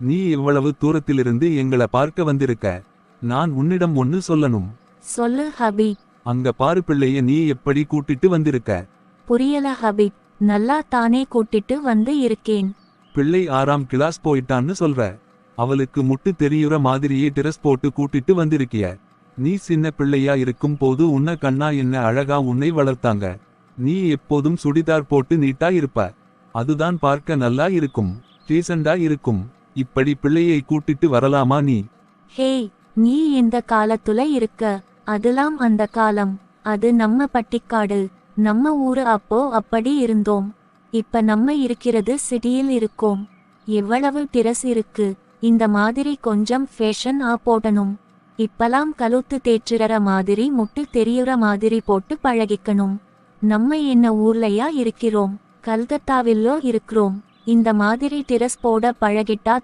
நீ இவ்வளவு தூரத்திலிருந்து எங்கள பார்க்க வந்திருக்க. நான் உன்னிடம் ஒன்னு சொல்லணும். சொல்லு ஹபீப் அங்க பாரு பிள்ளைய நீ எப்படி கூட்டிட்டு வந்திருக்க? புரியல ஹபீப் நல்லா தானே கூட்டிட்டு வந்து இருக்கேன். பிள்ளை ஆறாம் கிளாஸ் போயிட்டான்னு சொல்ற. அவளுக்கு முட்டு தெரியுற மாதிரியே டிரஸ் போட்டு கூட்டிட்டு வந்திருக்கிய. நீ சின்ன பிள்ளையா இருக்கும் போது உன்ன கண்ணா என்ன அழகா உன்னை வளர்த்தாங்க. நீ எப்போதும் சுடிதார் போட்டு நீட்டா இருப்ப. அதுதான் பார்க்க நல்லா இருக்கும். டீசண்டா இருக்கும். இப்படி பிள்ளையை கூட்டிட்டு வரலாமா நீ? ஹேய் நீ இந்த காலத்துல இருக்க. அதெல்லாம் அந்த காலம். அது நம்ம பட்டிக்காடு. நம்ம ஊரு அப்போ அப்படி இருந்தோம். இப்ப நம்ம இருக்கிறது சிட்டியில் இருக்கோம். எவ்வளவு டிரஸ் இருக்கு. இந்த மாதிரி கொஞ்சம் ஃபேஷன் ஆ போடணும். இப்பலாம் கழுத்து தேற்றுற மாதிரி முட்டு தெரியுற மாதிரி போட்டு பழகிக்கணும். நம்ம என்ன ஊர்லயா இருக்கிறோம்? கல்கத்தாவிலோ இருக்கிறோம். இந்த மாதிரி டிரஸ் போட பழகிட்டா